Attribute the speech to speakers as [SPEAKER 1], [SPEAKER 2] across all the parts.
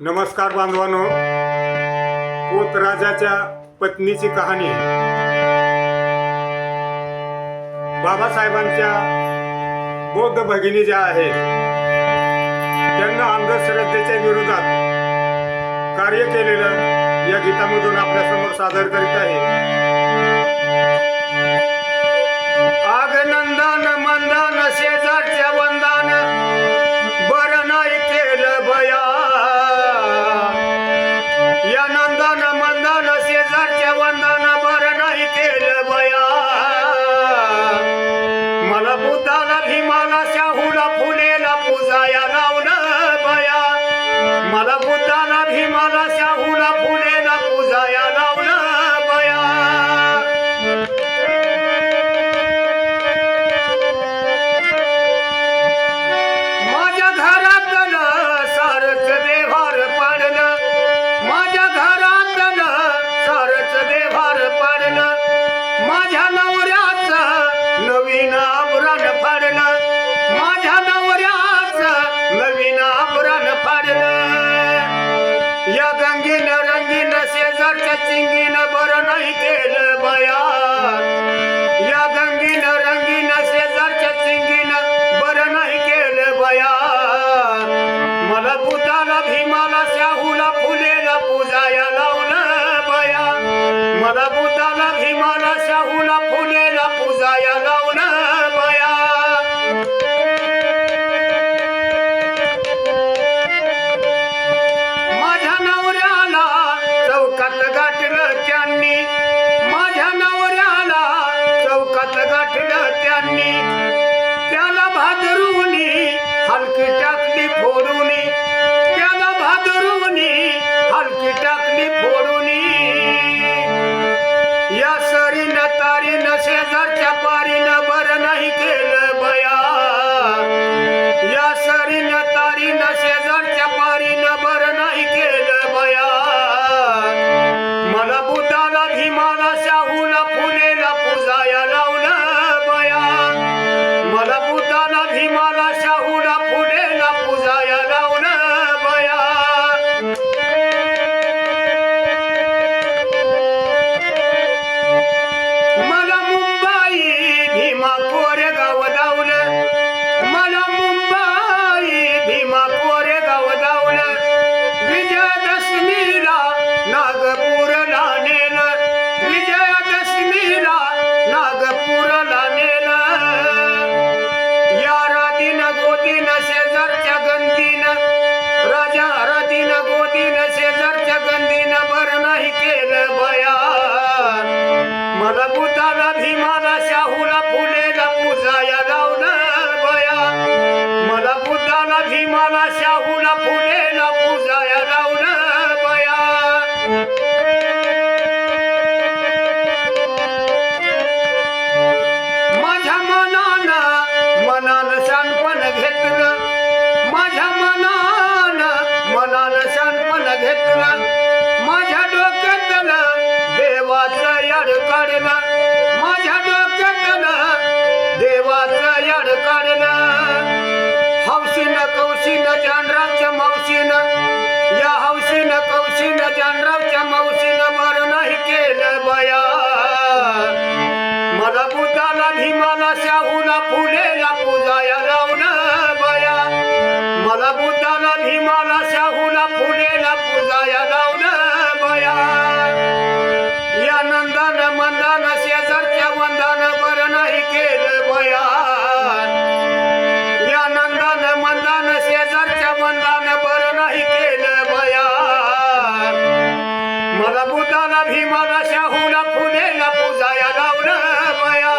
[SPEAKER 1] नमस्कार बांधवानो. पोत राजाच्या पत्नीची कहाणी बाबासाहेबांच्या बौद्ध भगिनी ज्या आहेत त्यांना अंधश्रद्धेच्या विरोधात कार्य केलेलं या गीतामधून आपल्यासमोर सादर करीत आहे. आग नंदन मंदन फुलेला पूजाया बया. मला बुद्धाला भीमाला शाहूला फुलेला पूजाया लावलं बया. माझ्या घरातलं सारच देवार पाडलं. माझ्या घरातलं सारच देवार पाडलं. माझ्या नवऱ्याचा आभरण या गंगीन रंगीन शेजारच्या चिंगीन बरं नाही केलं बया. या गंगीन रंगीन शेजारच्या चिंगीन बरं नाही केलं बया. मला बुद्धाला भीमाला शाहूला फुलेला पूजाया लावलं बया. मला बुद्धाला भीमाला शाहूला फुलेला पूजाया गाठलं त्याला भादरुनी हलकी टाकली फोडूनी. भीमाला शाहूला फुलेला पूजाया लावलं बया. मला बुद्धाला भीमाला शाहूला फुलेला पूजाया लावलं बया. माझ्या मनानं मनान शानपण घेतलं. माझ्या मनाना मनान शानपण घेतलं. माझ्या डोक्यातलं देवाचं याड काढलं. देवाचं याड हौशीनं कौशीनं जानरावच्या मावशीनं. या हौशीनं कौशीनं जानरावच्या मावशीनं बरं नाही केलं बया. मला बुद्धाला भीमाला शाहूला फुलेला भीमाला शाहूला फुलेला पूजाया लावलं माया.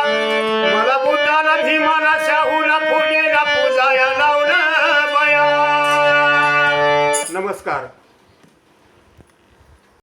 [SPEAKER 1] मला बुद्धाला भीमाला शाहूला फुलेला पूजाया लावलं माया. नमस्कार.